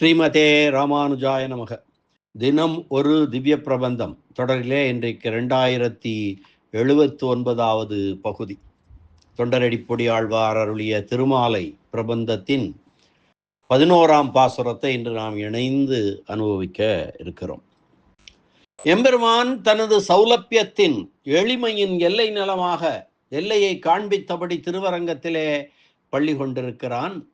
ஸ்ரீமதே ராமானுஜாய நமக. தினம் ஒரு திவ்ய பிரபந்தம். தொடரிலே இன்றைக்கு ரெண்டாயிரத்தி எழுபத்தி ஒன்பதாவது பகுதி. தொண்டரடிப்பொடி ஆழ்வார் அருளிய திருமாலை பிரபந்தத்தின் பதினோராம் பாசுரத்தை இன்று நாம் இணைந்து அனுபவிக்க இருக்கிறோம். எம்பெருமான் தனது சௌலபியத்தின் எளிமையின் எல்லை நலமாக எல்லையை காண்பித்தபடி திருவரங்கத்திலே பள்ளி கொண்டிருக்கிறான்.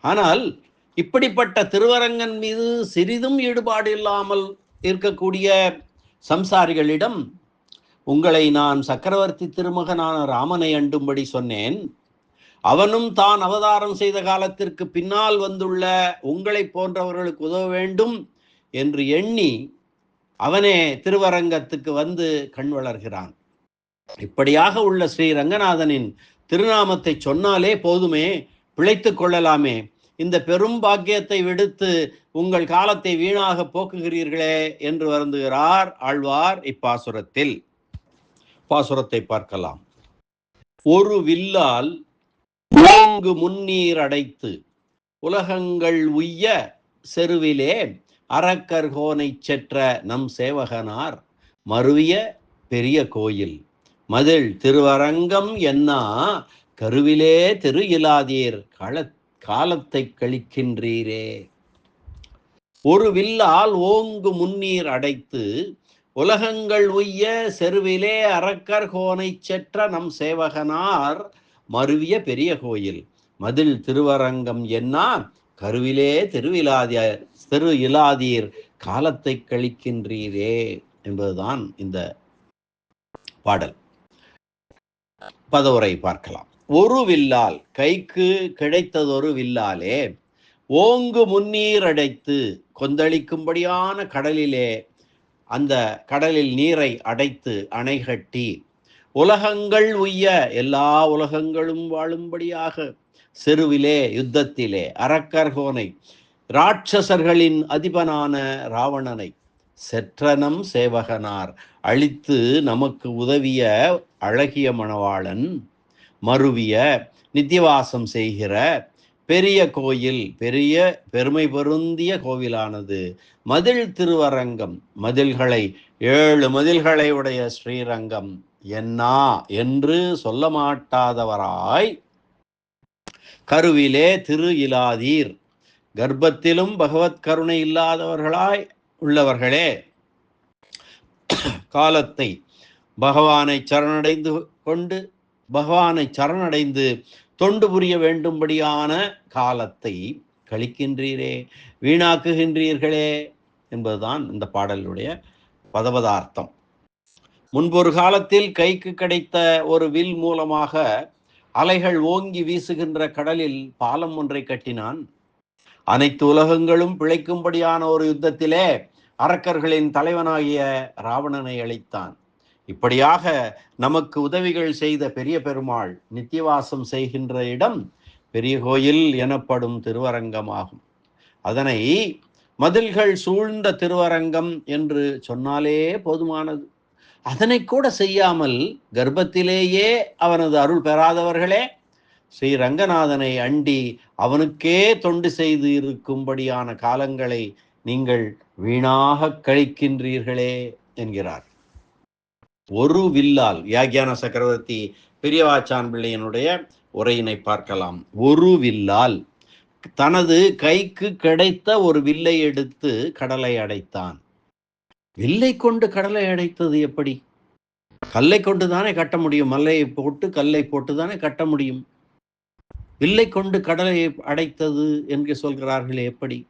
ஆனால் இப்படிப்பட்ட திருவரங்கன் மீது சிறிதும் ஈடுபாடு இல்லாமல் இருக்கக்கூடிய சம்சாரிகளிடம் உங்களை நான் சக்கரவர்த்தி திருமகனான ராமனை அண்டும்படி சொன்னேன். அவனும் தான் அவதாரம் செய்த காலத்திற்கு பின்னால் வந்துள்ள உங்களை போன்றவர்களுக்கு உதவ வேண்டும் என்று எண்ணி அவனே திருவரங்கத்துக்கு வந்து கண் வளர்கிறான். இப்படியாக உள்ள ஸ்ரீ ரங்கநாதனின் திருநாமத்தை சொன்னாலே போதுமே பிழைத்து கொள்ளலாமே. இந்த பெரும் பாக்கியத்தை விடுத்து உங்கள் காலத்தை வீணாக போக்குகிறீர்களே என்று வருந்துகிறார் ஆழ்வார் இப்பாசுரத்தில். பாசுரத்தை பார்க்கலாம். ஒரு வில்லால் ஓங்கு முன்னீர் அடைத்து உலகங்கள் உய்ய செருவிலே அறக்கர்கோனை செற்ற நம் சேவகனார் மருவிய பெரிய கோயில். மதில் திருவரங்கம் என்னா கருவிலே திரு இலாதீர் களத் காலத்தை கழிக்கின்றீரே. ஒரு வில்லால் ஓங்கு முன்னீர் அடைத்து உலகங்கள் உய்ய செருவிலே அரக்கர் கோனை செற்ற நம் சேவகனார் மருவிய பெரிய கோயில். மதில் திருவரங்கம் என்ன? கருவிலே திருவிலாதியர் திரு இலாதீர் காலத்தை கழிக்கின்றீரே என்பதுதான் இந்த பாடல். பதவுரை பார்க்கலாம். ஒரு வில்லால் கைக்கு கிடைத்ததொரு வில்லாலே ஓங்கு முன்னீர் அடைத்து கொந்தளிக்கும்படியான கடலிலே அந்த கடலில் நீரை அடைத்து அணை கட்டி உலகங்கள் உய்ய எல்லா உலகங்களும் வாழும்படியாக செருவிலே யுத்தத்திலே அரக்கர்கோனை ராட்சசர்களின் அதிபனான ராவணனை செற்றனம் சேவகனார் அழித்து நமக்கு உதவிய அழகிய மணவாளன். மருவிய நித்தியவாசம் செய்கிற பெரிய கோயில் பெரிய பெருமை பொருந்திய கோவிலானது மதில் திருவரங்கம். மதில்களை ஏழு மதில்களை உடைய ஸ்ரீரங்கம். என்னா என்று சொல்ல மாட்டாதவராய் கருவிலே திரு இலாதீர். கர்ப்பத்திலும் பகவத் கருணை இல்லாதவர்களாய் உள்ளவர்களே. காலத்தை பகவானை சரணடைந்து கொண்டு பகவானை சரணடைந்து தொண்டு புரிய வேண்டும்படியான காலத்தை கழிக்கின்றீரே வீணாக்குகின்றீர்களே என்பதுதான் இந்த பாடலுடைய பதபதார்த்தம். முன்பொரு காலத்தில் கைக்கு கிடைத்த ஒரு வில் மூலமாக அலைகள் ஓங்கி வீசுகின்ற கடலில் பாலம் ஒன்றை கட்டினான். அனைத்து உலகங்களும் பிழைக்கும்படியான ஒரு யுத்தத்திலே அரக்கர்களின் தலைவனாகிய ராவணனை அழைத்தான். இப்படியாக நமக்கு உதவிகள் செய்த பெரிய பெருமாள் நித்தியவாசம் செய்கின்ற இடம் பெரிய கோயில் எனப்படும் திருவரங்கமாகும். அதனை மதில்கள் சூழ்ந்த திருவரங்கம் என்று சொன்னாலே போதுமானது. அதனை கூட செய்யாமல் கர்ப்பத்திலேயே அவனது அருள் பெறாதவர்களே ஸ்ரீ ரங்கநாதனை அண்டி அவனுக்கே தொண்டு செய்து இருக்கும்படியான காலங்களை நீங்கள் வீணாக கழிக்கின்றீர்களே என்கிறார். ஒரு வில்லால் யாகியான சக்கரவர்த்தி பெரியவாச்சான் பிள்ளையனுடைய உரையினை பார்க்கலாம். ஒரு வில்லால் தனது கைக்கு கிடைத்த ஒரு வில்லை எடுத்து கடலை அடைத்தான். வில்லை கொண்டு கடலை அடைத்தது எப்படி? கல்லை கொண்டு தானே கட்ட முடியும். மல்லையை போட்டு கல்லை போட்டு தானே கட்ட முடியும். வில்லை கொண்டு கடலை அடைத்தது என்று சொல்கிறார்களே எப்படி?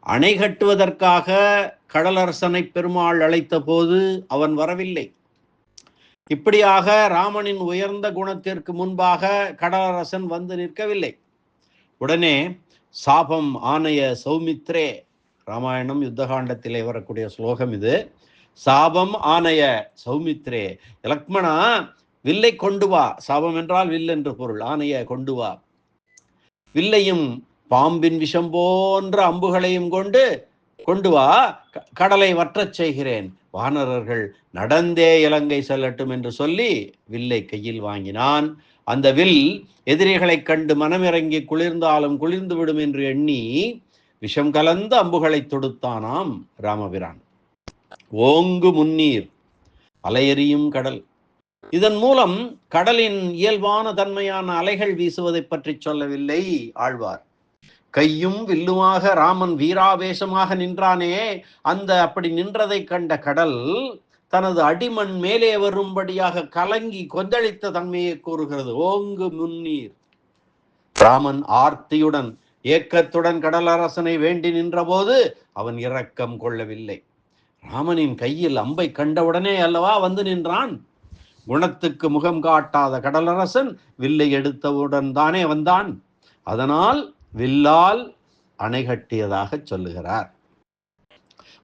அணை கட்டுவதற்காக கடலரசனை பெருமாள் அழைத்த போது அவன் வரவில்லை. இப்படியாக ராமனின் உயர்ந்த குணத்திற்கு முன்பாக கடலரசன் வந்து நிற்கவில்லை. உடனே சாபம் ஆணைய சௌமித்ரே ராமாயணம் யுத்தகாண்டத்திலே வரக்கூடிய ஸ்லோகம் இது. சாபம் ஆணைய சௌமித்ரே லக்மணா வில்லை கொண்டு வா. சாபம் என்றால் வில் என்று பொருள் ஆணைய கொண்டு வா. வில்லையும் பாம்பின் விஷம் போன்ற அம்புகளையும் கொண்டு கொண்டு வா கடலை வற்றச் செய்கிறேன். வானரர்கள் நடந்தே இலங்கை செல்லட்டும் என்று சொல்லி வில்லை கையில் வாங்கினான். அந்த வில் எதிரிகளைக் கண்டு மனமிறங்கி குளிர்ந்தாலும் குளிர்ந்து விடும் என்று எண்ணி விஷம் கலந்த அம்புகளை தொடுத்தானாம் ராமபிரான். ஓங்கு முன்னீர் அலையெறியும் கடல். இதன் மூலம் கடலின் இயல்பான தன்மையான அலைகள் வீசுவதை பற்றி சொல்லவில்லை ஆழ்வார். கையும் வில்லுமாக ராமன் வீராவேசமாக நின்றானே அந்த அப்படி நின்றதை கண்ட கடல் தனது அடிமண் மேலே வரும்படியாக கலங்கி கொந்தளித்த தன்மையை கூறுகிறது. ஓங்கு முன்னீர். ராமன் ஆர்த்தியுடன் ஏக்கத்துடன் கடலரசனை வேண்டி நின்றபோது அவன் இரக்கம் கொள்ளவில்லை. ராமனின் கையில் அம்பை கண்டவுடனே அல்லவா வந்து நின்றான்? குணத்துக்கு முகம் காட்டாத கடலரசன் வில்லை எடுத்தவுடன் தானே வந்தான். அதனால் வில்லால் அணை கட்டியதாக சொல்லுகிறார்.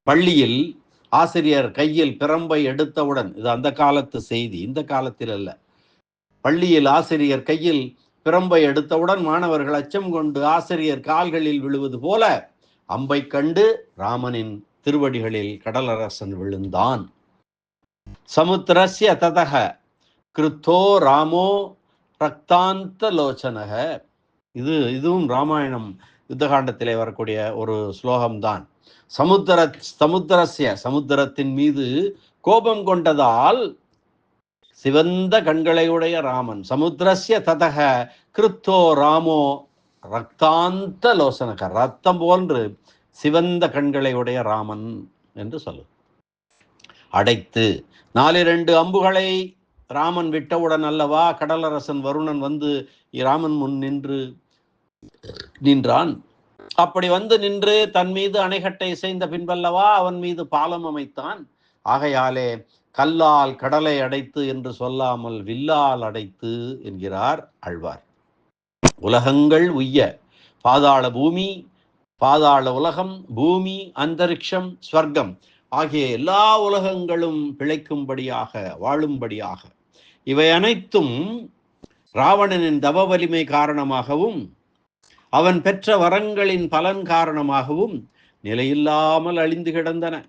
பள்ளியில் ஆசிரியர் கையில் பிரம்பை எடுத்தவுடன் இது அந்த காலத்து செய்தி இந்த காலத்தில் அல்ல. பள்ளியில் ஆசிரியர் கையில் பிரம்பை எடுத்தவுடன் மாணவர்கள் அச்சம் கொண்டு ஆசிரியர் கால்களில் விழுவது போல அம்பை கண்டு ராமனின் திருவடிகளில் கடலரசன் விழுந்தான். சமுத்திரஸ்ய ததக கிருத்தோ ராமோ ரக்தாந்த லோச்சனக இது இதுவும் ராமாயணம் யுத்தகாண்டத்திலே வரக்கூடிய ஒரு ஸ்லோகம்தான். சமுத்திர சமுத்திரஸ்ய சமுத்திரத்தின் மீது கோபம் கொண்டதால் சிவந்த கண்களையுடைய ராமன் சமுத்திரஸ்ய ததக கிருத்தோ ராமோ ரத்தாந்த லோசனக ரத்தம் போன்று சிவந்த கண்களையுடைய ராமன் என்று சொல்லு. அடைத்து நாலிரண்டு அம்புகளை ராமன் விட்டவுடன் அல்லவா கடலரசன் வருணன் வந்து ராமன் முன் நின்று நின்றான். அப்படி வந்து நின்று தன் மீது அணைகட்டை இசைந்த பின்பல்லவா அவன் மீது பாலம் அமைத்தான். ஆகையாலே கல்லால் கடலை அடைத்து என்று சொல்லாமல் வில்லால் அடைத்து என்கிறார் ஆழ்வார். உலகங்கள் உய்ய. பாதாள பூமி பாதாள உலகம் பூமி அந்தரிக்ஷம் ஸ்வர்க்கம் ஆகிய எல்லா உலகங்களும் பிழைக்கும்படியாக வாழும்படியாக இவை அனைத்தும் ராவணனின் தவ வலிமை காரணமாகவும் அவன் பெற்ற வரங்களின் பலன் காரணமாகவும் நிலையில்லாமல் அழிந்து கிடந்தன.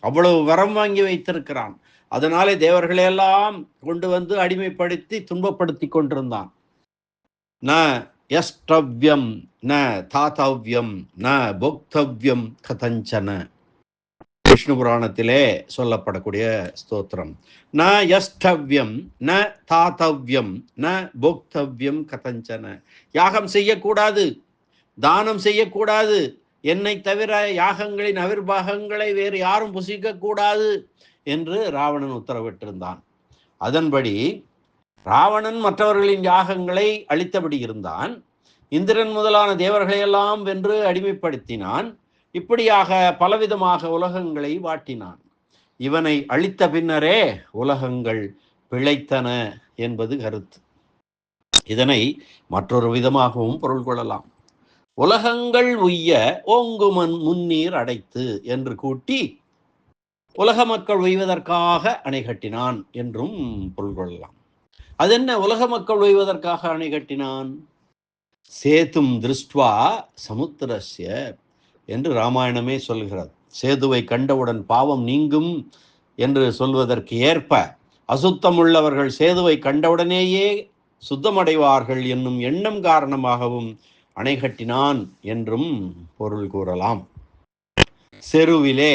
அவ்வளவு வரம் வாங்கி வைத்திருக்கிறான். அதனாலே தேவர்களையெல்லாம் கொண்டு வந்து அடிமைப்படுத்தி துன்பப்படுத்தி கொண்டிருந்தான். ந எஸ்டவ்யம் ந தாத்தவ்யம் ந போக்தவ்யம் கதஞ்சன. விஷ்ணு புராணத்திலே சொல்லப்படக்கூடிய ஸ்தோத்திரம். ந யஷ்டவ்யம் ந தாத்தவ்யம் ந போக்தவ்யம் கதஞ்சன. யாகம் செய்யக்கூடாது தானம் செய்யக்கூடாது. என்னை தவிர யாகங்களின் அவிர்வாகங்களை வேறு யாரும் புசிக்கக்கூடாது என்று ராவணன் உத்தரவிட்டிருந்தான். அதன்படி ராவணன் மற்றவர்களின் யாகங்களை அழித்தபடி இருந்தான். இந்திரன் முதலான தேவர்களையெல்லாம் வென்று அடிமைப்படுத்தினான். இப்படியாக பலவிதமாக உலகங்களை வாட்டினான். இவனை அழித்த பின்னரே உலகங்கள் பிழைத்தன என்பது கருத்து. இதனை மற்றொரு விதமாகவும் பொருள் கொள்ளலாம். உலகங்கள் உய்ய ஓங்குமன் முன்னீர் அடைத்து என்று கூட்டி உலக மக்கள் உய்வதற்காக அணை கட்டினான் என்றும் பொருள் கொள்ளலாம். அதென்ன உலக மக்கள் உய்வதற்காக அணை கட்டினான்? சேத்தும் திருஷ்டுவா சமுத்திரஸ்ய என்று ராமாயணமே சொல்கிறது சேதுவை கண்டவுடன் பாவம் நீங்கும் என்று சொல்வதற்கு ஏற்ப அசுத்தமுள்ளவர்கள் சேதுவை கண்டவுடனேயே சுத்தமடைவார்கள் என்னும் எண்ணம் காரணமாகவும் அணை கட்டினான் என்றும் பொருள் கூறலாம். செருவிலே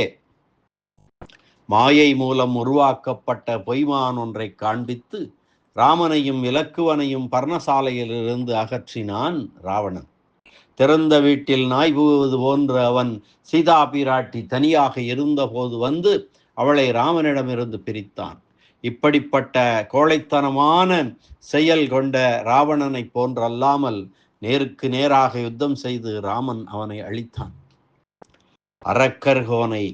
மாயை மூலம் உருவாக்கப்பட்ட பொய்மான் ஒன்றை காண்பித்து ராமனையும் இலக்குவனையும் பர்ணசாலையிலிருந்து அகற்றினான் ராவணன். திறந்த வீட்டில் நாய் புகுவது போன்று அவன் சீதா பிராட்டி தனியாக இருந்தபோது வந்து அவளை ராமனிடமிருந்து பிரித்தான். இப்படிப்பட்ட கோழைத்தனமான செயல் கொண்ட ராவணனை போன்றல்லாமல் நேருக்கு நேராக யுத்தம் செய்து ராமன் அவனை அழித்தான். அரக்கர்கோனை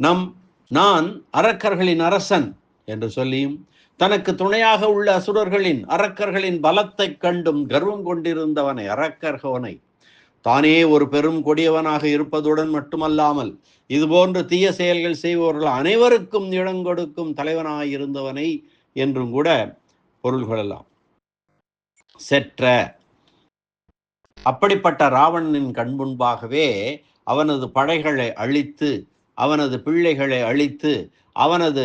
நம் நான் அரக்கர்களின் அரசன் என்று சொல்லியும் தனக்கு துணையாக உள்ள அசுரர்களின் அரக்கர்களின் பலத்தைக் கண்டும் கர்வம் கொண்டிருந்தவனை அரக்கர்கோனை தானே ஒரு பெரும் கொடியவனாக இருப்பதுடன் மட்டுமல்லாமல் இதுபோன்று தீய செயல்கள் செய்பவர்கள் அனைவருக்கும் இடங்கொடுக்கும் தலைவனாக இருந்தவனை என்றும் கூட பொருள் கொள்ளலாம். செற்ற. அப்படிப்பட்ட ராவணனின் கண்முன்பாகவே அவனது படைகளை அழித்து அவனது பிள்ளைகளை அழித்து அவனது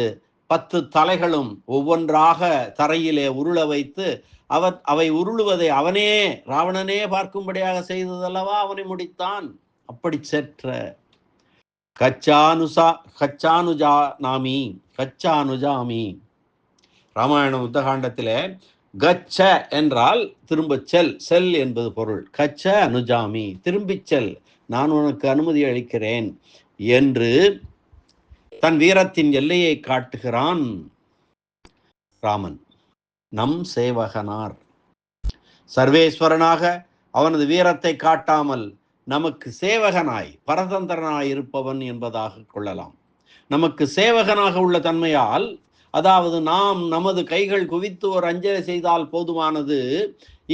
பத்து தலைகளும் ஒவ்வொன்றாக தரையிலே உருள வைத்து அவ அவை உருளுவதை அவனே ராவணனே பார்க்கும்படியாக செய்ததல்லவா அவனை முடித்தான்? அப்படி செற்ற கச்சானுசா கச்சானுஜா நாமி கச்சானுஜாமி ராமாயண உத்தகாண்டத்திலே கச்ச என்றால் திரும்ப செல் செல் என்பது பொருள். கச்ச அனுஜாமி திரும்பிச் செல் நான் உனக்கு அனுமதி அளிக்கிறேன் என்று தன் வீரத்தின் எல்லையை காட்டுகிறான் ராமன். நம் சேவகனார். சர்வேஸ்வரனாக அவனது வீரத்தை காட்டாமல் நமக்கு சேவகனாய் பரதந்திரனாய் இருப்பவன் என்பதாக கொள்ளலாம். நமக்கு சேவகனாக உள்ள தன்மையால் அதாவது நாம் நமது கைகள் குவித்து ஒரு அஞ்சலி செய்தால் போதுமானது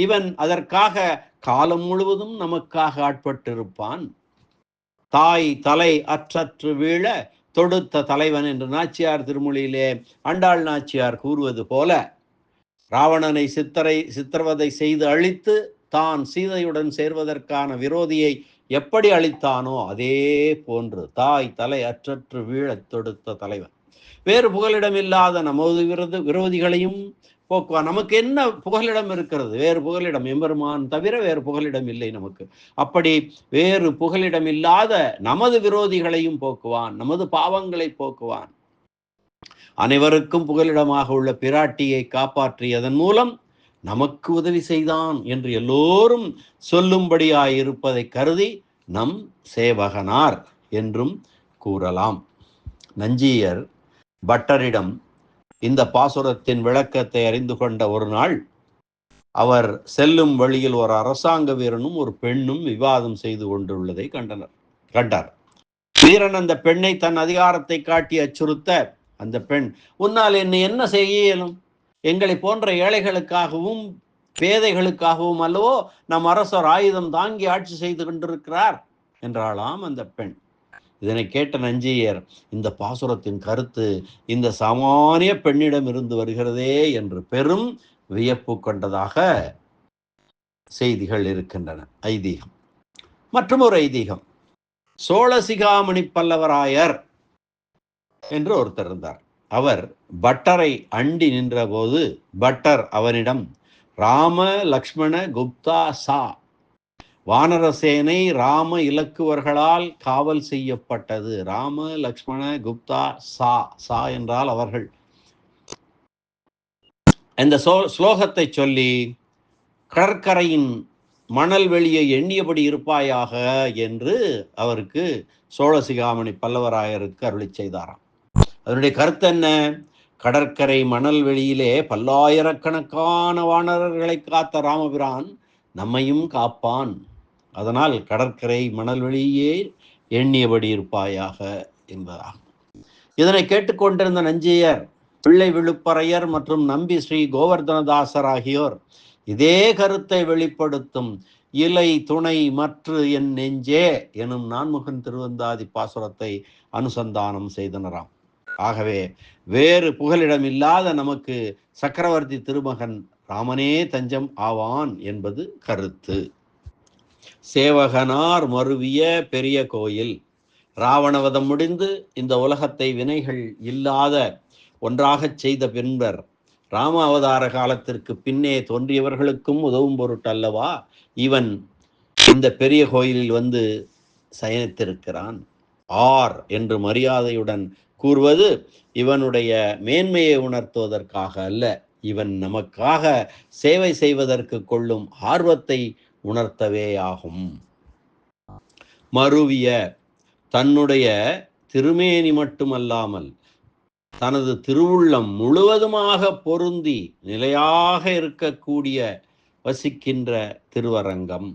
இவன் அதற்காக காலம் முழுவதும் நமக்காக ஆட்பட்டிருப்பான். தாய் தலை அற்றற்று வீழ தொடுத்த தலைவன் என்று நாச்சியார் திருமொழியிலே அண்டாள் நாச்சியார் கூறுவது போல ராவணனை சித்தரை சித்திரவதை செய்து அழித்து தான் சீதையுடன் சேர்வதற்கான விரோதியை எப்படி அழித்தானோ அதே போன்று தாய் தலை அற்றற்று வீழத் தொடுத்த தலைவன். வேறு புகலிடம் இல்லாத நமது விரோத விரோதிகளையும் போக்குவான் நமக்கு என்ன புகலிடம் இருக்கிறது? வேறு புகலிடம் எம்பெருமான் தவிர வேறு புகலிடம் இல்லை நமக்கு. அப்படி வேறு புகலிடம் இல்லாத நமது விரோதிகளையும் போக்குவான் நமது பாவங்களை போக்குவான். அனைவருக்கும் புகலிடமாக உள்ள பிராட்டியை காப்பாற்றியதன் மூலம் நமக்கு உதவி செய்தான் என்று எல்லோரும் சொல்லும்படியாயிருப்பதை கருதி நம் சேவகனார் என்றும் கூறலாம். நஞ்சியர் பட்டரிடம் இந்த பாசுரத்தின் விளக்கத்தை அறிந்து கொண்ட ஒரு நாள் அவர் செல்லும் வழியில் ஒரு அரசாங்க வீரனும் ஒரு பெண்ணும் விவாதம் செய்து கொண்டுள்ளதை கண்டனர் கண்டார். வீரன் அந்த பெண்ணை தன் அதிகாரத்தை காட்டி அச்சுறுத்த அந்த பெண் உன்னால் என்னை என்ன செய்ய இயலும்? எங்களை போன்ற ஏழைகளுக்காகவும் பேதைகளுக்காகவும் அல்லவோ நம் அரசர் ஆயுதம் தாங்கி ஆட்சி செய்து கொண்டிருக்கிறார்? என்றாளாம் அந்த பெண். இதனை கேட்ட நஞ்சியர் இந்த பாசுரத்தின் கருத்து இந்த சாமானிய பெண்ணிடம் இருந்து வருகிறதே என்று பெரும் வியப்பு கொண்டதாக செய்திகள் இருக்கின்றன. ஐதீகம். மற்றும் ஒரு ஐதீகம் சோழசிகாமணி பல்லவராயர் என்று ஒருத்தர் இருந்தார். அவர் பட்டரை அண்டி நின்றபோது பட்டர் அவனிடம் ராம லக்ஷ்மண குப்தா சா. வானரசேனை ராம இலக்குவர்களால் காவல் செய்யப்பட்டது. ராம லக்ஷ்மண குப்தா சா சா என்றால் அவர்கள். இந்த சோ ஸ்லோகத்தை சொல்லி கடற்கரையின் மணல் வெளியை எண்ணியபடி இருப்பாயாக என்று அவருக்கு சோழசிகாமணி பல்லவராயருக்கு அருளி செய்தாராம். அதனுடைய கருத்து என்ன? கடற்கரை மணல் வெளியிலே பல்லாயிரக்கணக்கான வானரர்களை காத்த ராமபிரான் நம்மையும் காப்பான். அதனால் கடற்கரை மணல் வெளியே எண்ணியபடி இருப்பாயாக என்பதாகும். இதனை கேட்டுக்கொண்டிருந்த நஞ்சையர் பிள்ளை விழுப்பறையர் மற்றும் நம்பி ஸ்ரீ கோவர்தனதாசர் ஆகியோர் இதே கருத்தை வெளிப்படுத்தும் இலை துணை மற்று என் நெஞ்சே எனும் நான்முகன் திருவந்தாதி பாசுரத்தை அனுசந்தானம் செய்தனராம். ஆகவே வேறு புகலிடம் இல்லாத நமக்கு சக்கரவர்த்தி திருமகன் ராமனே தஞ்சம் ஆவான் என்பது கருத்து. சேவகனார் மருவிய பெரிய கோயில். ராவணவதம் முடிந்து இந்த உலகத்தை வினைகள் இல்லாத ஒன்றாகச் செய்த பின்பர் ராம அவதார காலத்திற்கு பின்னே தோன்றியவர்களுக்கும் உதவும் பொருட்டல்லவா? இவன் இந்த பெரிய கோயிலில் வந்து சயனித்திருக்கிறான். ஆர் என்று மரியாதையுடன் கூறுவது இவனுடைய மேன்மையை உணர்த்துவதற்காக அல்ல இவன் நமக்காக சேவை செய்வதற்கு கொள்ளும் ஆர்வத்தை உணர்த்தவே ஆகும். மருவிய தன்னுடைய திருமேனி மட்டுமல்லாமல் தனது திருவுள்ளம் முழுவதுமாக பொருந்தி நிலையாக இருக்கக்கூடிய வசிக்கின்ற திருவரங்கம்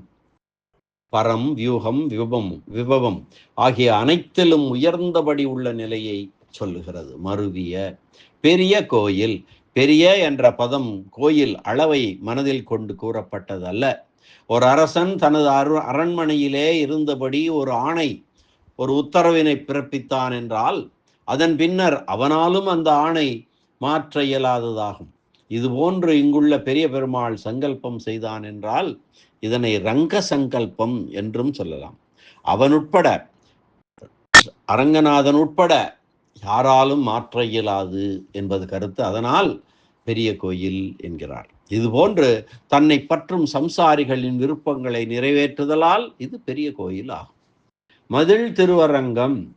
பரம் வியூகம் விபம் விபவம் ஆகிய அனைத்திலும் உயர்ந்தபடி உள்ள நிலையை சொல்லுகிறது. மருவிய பெரிய கோயில் பெரிய என்ற பதம் கோயில் அளவை மனதில் கொண்டு கூறப்பட்டதல்ல. ஒரு அரசன் தனது அரு அரண்மனையிலே இருந்தபடி ஒரு ஆணை ஒரு உத்தரவினை பிறப்பித்தான் என்றால் அதன் பின்னர் அவனாலும் அந்த ஆணை மாற்ற இயலாததாகும். இதுபோன்று இங்குள்ள பெரிய பெருமாள் சங்கல்பம் செய்தான் என்றால் இதனை ரங்க சங்கல்பம் என்றும் சொல்லலாம். அவன் உட்பட அரங்கநாதன் உட்பட யாராலும் மாற்ற இயலாது என்பது கருத்து. அதனால் பெரிய கோயில் என்கிறார். இதுபோன்று தன்னை பற்றும் சம்சாரிகளின் விருப்பங்களை நிறைவேற்றுதலால் இது பெரிய கோயில் ஆகும். மதில் திருவரங்கம்.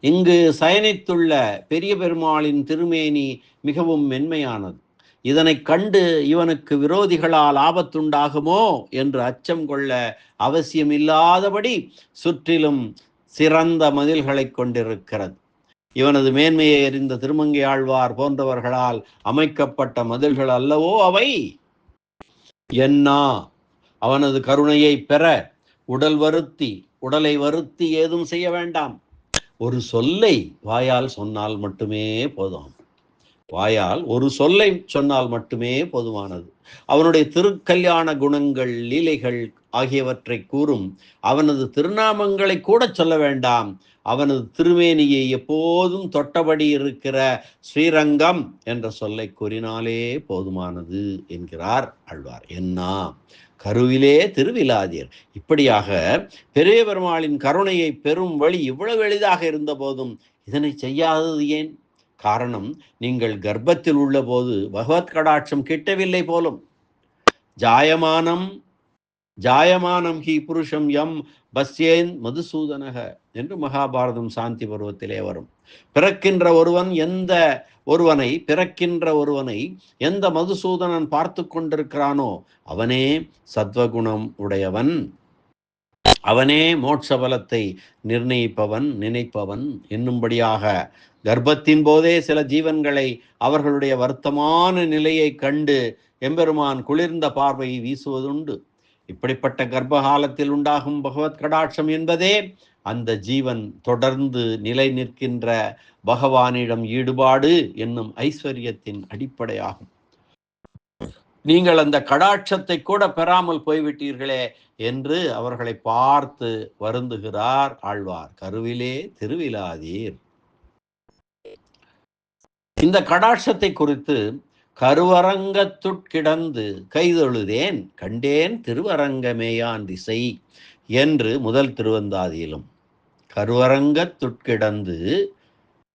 இங்கு சயனித்துள்ள பெரிய பெருமாளின் திருமேனி மிகவும் மென்மையானது. இதனை கண்டு இவனுக்கு விரோதிகளால் ஆபத்துண்டாகுமோ என்று அச்சம் கொள்ள அவசியமில்லாதபடி சுற்றிலும் சிறந்த மதில்களை கொண்டிருக்கிறது. இவனது மேன்மையை எறிந்த திருமங்கை ஆழ்வார் போன்றவர்களால் அமைக்கப்பட்ட மதில்கள் அல்லவோ அவை? என்னா? அவனது கருணையை பெற உடல் வருத்தி உடலை வருத்தி ஏதும் செய்ய வேண்டாம். ஒரு சொல்லை வாயால் சொன்னால் மட்டுமே போதும். வாயால் ஒரு சொல்லை சொன்னால் மட்டுமே போதுமானது. அவனுடைய திருக்கல்யாண குணங்கள் லீலைகள் ஆகியவற்றை கூறும். அவனது திருநாமங்களை கூட சொல்ல வேண்டாம். அவனது திருமேனியை எப்போதும் தொட்டபடி இருக்கிற ஸ்ரீரங்கம் என்ற சொல்லை கூறினாலே போதுமானது என்கிறார் ஆழ்வார். என்ன? கருவிலே திருவிழாதீர். இப்படியாக பெரிய பெருமாளின் கருணையை பெறும் வழி இவ்வளவு எளிதாக இருந்த போதும் இதனை செய்யாதது ஏன்? காரணம் நீங்கள் கர்ப்பத்தில் உள்ள போது பகவத் கடாட்சம் கிட்டவில்லை போலும். ஜாயமானம் ஜாயமானம் ஹி புருஷம் எம் பஸ்யேன் மதுசூதனக என்று மகாபாரதம் சாந்தி பருவத்திலே வரும். பிறக்கின்ற ஒருவன் எந்த ஒருவனை பிறக்கின்ற ஒருவனை எந்த மதுசூதனன் பார்த்து கொண்டிருக்கிறானோ அவனே சத்வகுணம் உடையவன். அவனே மோட்ச பலத்தை நிர்ணயிப்பவன் நினைப்பவன் என்னும்படியாக கர்ப்பத்தின் போதே சில ஜீவன்களை அவர்களுடைய வருத்தமான நிலையை கண்டு எம்பெருமான் குளிர்ந்த பார்வையை வீசுவதுண்டு. இப்படிப்பட்ட கர்ப்பகாலத்தில் உண்டாகும் பகவத் கடாட்சம் என்பதே அந்த ஜீவன் தொடர்ந்து நிலை நிற்கின்ற பகவானிடம் ஈடுபாடு என்னும் ஐஸ்வர்யத்தின் அடிப்படையாகும். நீங்கள் அந்த கடாட்சத்தை கூட பெறாமல் போய்விட்டீர்களே என்று அவர்களை பார்த்து வருந்துகிறார் ஆழ்வார். கருவிலே திருவிழாதீர். இந்த கடாட்சத்தை குறித்து கருவரங்கத்துட்கிடந்து கைதொழுதேன் கண்டேன் திருவரங்கமேயான் திசை என்று முதல் திருவந்தாதியிலும். கருவரங்கத்துட்கிடந்து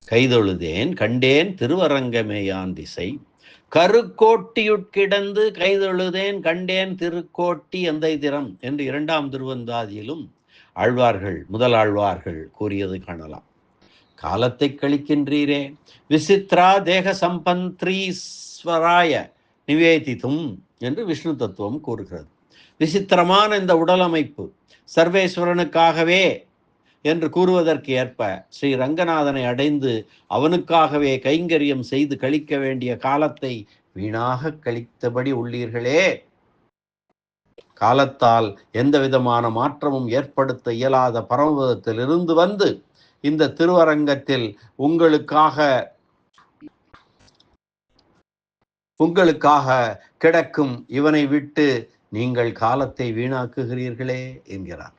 கைதொழுதேன் கண்டேன் திருவரங்கமேயான் திசை. கருக்கோட்டியுட்கிடந்து கைதொழுதேன் கண்டேன் திருக்கோட்டி எந்தை திறம் என்று இரண்டாம் திருவந்தாதியிலும் ஆழ்வார்கள் முதல் ஆழ்வார்கள் கூறியது காணலாம். காலத்தை கழிக்கின்றீரே. விசித்ரா தேக சம்பந்த்ரீஸ்வராய நிவேதித்தும் என்று விஷ்ணு தத்துவம் கூறுகிறது. விசித்திரமான இந்த உடலமைப்பு சர்வேஸ்வரனுக்காகவே என்று கூறுவதற்கு ஏற்ப ஸ்ரீ ரங்கநாதனை அடைந்து அவனுக்காகவே கைங்கரியம் செய்து கழிக்க வேண்டிய காலத்தை வீணாக கழித்தபடி உள்ளீர்களே. காலத்தால் எந்த விதமான மாற்றமும் ஏற்படுத்த இயலாத பரமபதத்திலிருந்து வந்து இந்த திருவரங்கத்தில் உங்களுக்காக உங்களுக்காக கிடக்கும் இவனை விட்டு நீங்கள் காலத்தை வீணாக்குகிறீர்களே என்கிறார்.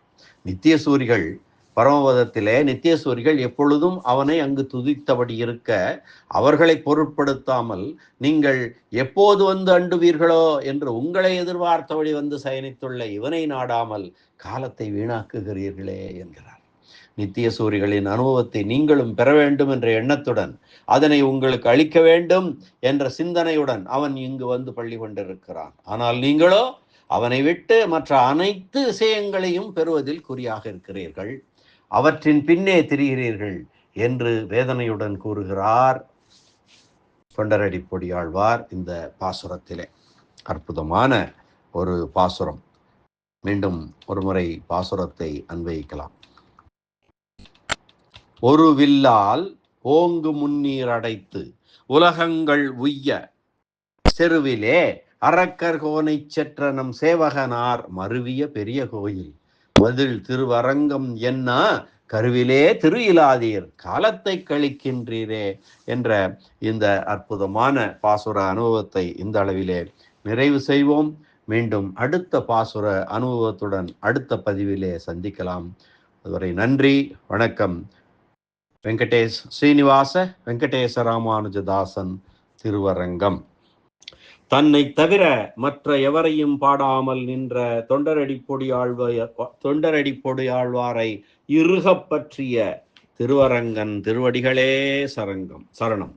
நித்தியசூரிகள் பரமபதத்திலே நித்தியசூரிகள் எப்பொழுதும் அவனை அங்கு துதித்தபடி இருக்க அவர்களை பொருட்படுத்தாமல் நீங்கள் எப்போது வந்து அண்டுவீர்களோ என்று உங்களை எதிர்பார்த்தபடி வந்து சயனித்துள்ள இவனை நாடாமல் காலத்தை வீணாக்குகிறீர்களே என்கிறார். நித்திய சூரிகளின் அனுபவத்தை நீங்களும் பெற வேண்டும் என்ற எண்ணத்துடன் அதனை உங்களுக்கு அளிக்க வேண்டும் என்ற சிந்தனையுடன் அவன் இங்கு வந்து பள்ளி கொண்டிருக்கிறான். ஆனால் நீங்களோ அவனை விட்டு மற்ற அனைத்து விஷயங்களையும் பெறுவதில் குறியாக இருக்கிறீர்கள். அவற்றின் பின்னே திரிகிறீர்கள் என்று வேதனையுடன் கூறுகிறார். தொண்டரடி பொடியாழ்வார் இந்த பாசுரத்திலே. அற்புதமான ஒரு பாசுரம். மீண்டும் ஒரு முறை பாசுரத்தை அன்வயிக்கலாம் ஒரு வில்லால் ஓங்கு முன்னீர் அடைத்து உலகங்கள் உய்ய செருவிலே அரக்கர் கோனை செற்ற நம் சேவகனார் மருவிய பெரிய கோயில். மதில் திருவரங்கம் என்ன? கருவிலே திரு இலாதீர் காலத்தை கழிக்கின்றீரே என்ற இந்த அற்புதமான பாசுர அனுபவத்தை இந்த அளவிலே நிறைவு செய்வோம். மீண்டும் அடுத்த பாசுர அனுபவத்துடன் அடுத்த பதிவிலே சந்திக்கலாம். அதுவரை நன்றி வணக்கம். வெங்கடேஷ் ஸ்ரீனிவாச வெங்கடேச ராமானுஜதாசன் திருவரங்கம். தன்னை தவிர மற்ற எவரையும் பாடாமல் நின்ற தொண்டரடி பொடி ஆழ்வாய தொண்டரடி பொடி ஆழ்வாரை இறுகப் பற்றிய திருவரங்கன் திருவடிகளே சரங்கம் சரணம்.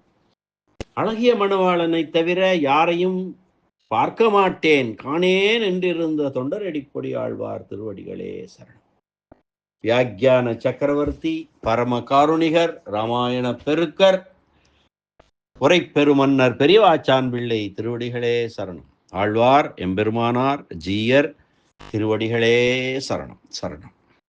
அழகிய மணவாளனை தவிர யாரையும் பார்க்க மாட்டேன். காணேன் என்றிருந்த தொண்டரடி பொடி ஆழ்வார் திருவடிகளே சரணம். வியாக்கியான சக்கரவர்த்தி பரம காருணிகர் ராமாயண பெருக்கர் உரைப்பெருமன்னர் பெரியவாச்சான் பிள்ளை திருவடிகளே சரணம். ஆழ்வார் எம்பெருமானார் ஜீயர் திருவடிகளே சரணம் சரணம்.